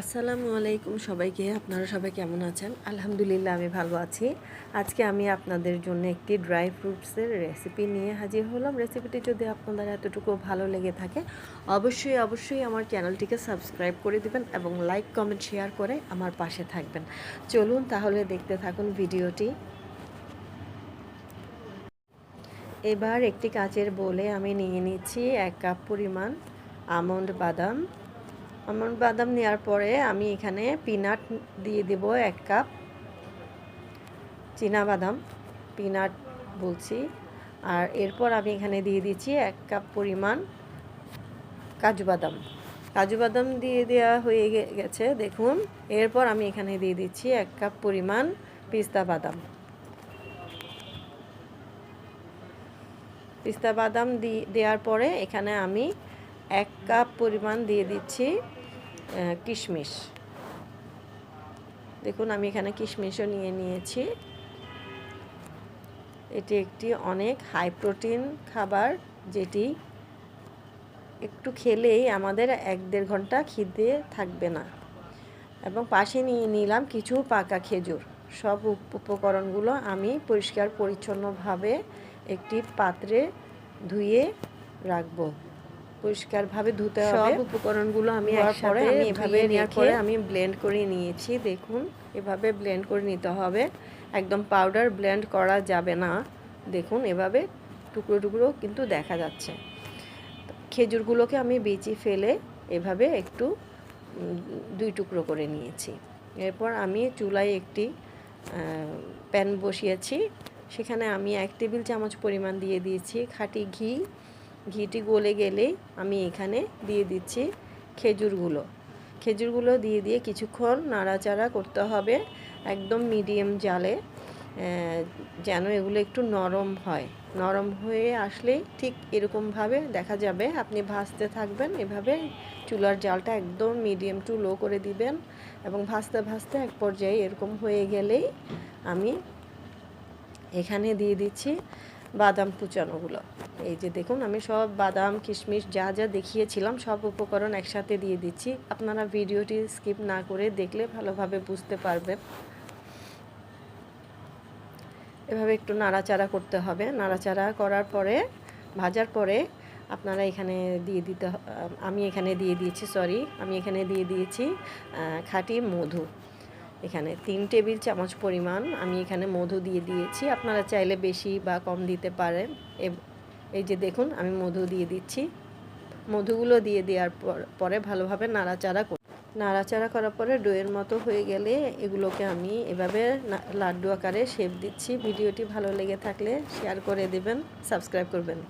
আসসালামু আলাইকুম সবাইকে, আপনারা সবাই কেমন আছেন? আলহামদুলিল্লাহ, আমি ভালো আছি। আজকে আমি আপনাদের জন্য একটি ড্রাই ফ্রুটসের রেসিপি নিয়ে হাজির হলাম। রেসিপিটি যদি আপনাদের এতটুকু ভালো লেগে থাকে, অবশ্যই অবশ্যই আমার চ্যানেলটিকে সাবস্ক্রাইব করে দিবেন এবং লাইক কমেন্ট শেয়ার করে আমার পাশে থাকবেন। চলুন তাহলে দেখতে থাকুন ভিডিওটি। এবার একটি কাচের বলে আমি নিয়ে নিচ্ছি এক কাপ পরিমাণ আমন্ড বাদাম। আমন্ড বাদাম নেওয়ার পরে আমি এখানে পিনাট দিয়ে দেব এক কাপ চীনা বাদাম, পিনাট বলছি। আর এরপর আমি এখানে দিয়ে দিচ্ছি এক কাপ পরিমাণ কাজু বাদাম। কাজু বাদাম দিয়ে দেওয়া হয়ে গেছে, দেখুন। এরপর আমি এখানে দিয়ে দিচ্ছি এক কাপ পরিমাণ পিস্তা বাদাম। পিস্তা বাদাম দেওয়ার পরে এখানে আমি এক কাপ পরিমাণ দিয়ে দিচ্ছি কিশমিশ। দেখুন, আমি এখানে কিশমিশও নিয়ে নিয়েছি। এটি একটি অনেক হাই প্রোটিন খাবার, যেটি একটু খেলেই আমাদের এক দেড় ঘণ্টা খিদে থাকবে না। এবং পাশে নিয়ে নিলাম কিছু পাকা খেজুর। সব উপকরণগুলো আমি পরিষ্কার পরিচ্ছন্নভাবে একটি পাত্রে ধুয়ে রাখব। পরিষ্কারভাবে ধুতে হবে। সব উপকরণগুলো আমি একসাথে আমি এভাবে নেওয়ার পরে আমি ব্লেন্ড করে নিয়েছি দেখুন। এভাবে ব্লেন্ড করে নিতে হবে। একদম পাউডার ব্লেন্ড করা যাবে না। দেখুন এভাবে টুকরো টুকরো কিন্তু দেখা যাচ্ছে। খেজুরগুলোকে আমি বেঁচে ফেলে এভাবে একটু দুই টুকরো করে নিয়েছি। এরপর আমি চুলায় একটি প্যান বসিয়েছি। সেখানে আমি এক টেবিল চামচ পরিমাণ দিয়ে দিয়েছি খাঁটি ঘি। ঘিটি গলে গেলে আমি এখানে দিয়ে দিচ্ছি খেজুরগুলো। খেজুরগুলো দিয়ে দিয়ে কিছুক্ষণ নাড়াচাড়া করতে হবে একদম মিডিয়াম জালে যেন এগুলো একটু নরম হয়। নরম হয়ে আসলে ঠিক এরকমভাবে দেখা যাবে, আপনি ভাজতে থাকবেন, এভাবে চুলার জালটা একদম মিডিয়াম টু লো করে দিবেন এবং ভাজতে ভাজতে এক পর্যায়ে এরকম হয়ে গেলেই আমি এখানে দিয়ে দিচ্ছি বাদাম কুচানোগুলো। এই যে দেখুন, আমি সব বাদাম, কিশমিশ যা যা দেখিয়েছিলাম, সব উপকরণ একসাথে দিয়ে দিচ্ছি। আপনারা ভিডিওটি স্কিপ না করে দেখলে ভালোভাবে বুঝতে পারবেন। এভাবে একটু নাড়াচাড়া করতে হবে। নাড়াচাড়া করার পরে, ভাজার পরে আপনারা এখানে দিয়ে দিতে আমি এখানে দিয়ে দিয়েছি, সরি, আমি এখানে দিয়ে দিয়েছি খাঁটি মধু। এখানে তিন টেবিল চামচ পরিমাণ আমি এখানে মধু দিয়ে দিয়েছি। আপনারা চাইলে বেশি বা কম দিতে পারেন। এই যে দেখুন, আমি মধু দিয়ে দিচ্ছি। মধুগুলো দিয়ে দেওয়ার পরে ভালোভাবে নাড়াচাড়া করি, নাড়াচাড়া করার পরে ডোয়ের মতো হয়ে গেলে এগুলোকে আমি এভাবে লাড্ডু আকারে শেপ দিচ্ছি। ভিডিওটি ভালো লেগে থাকলে শেয়ার করে দেবেন সাবস্ক্রাইব করবেন।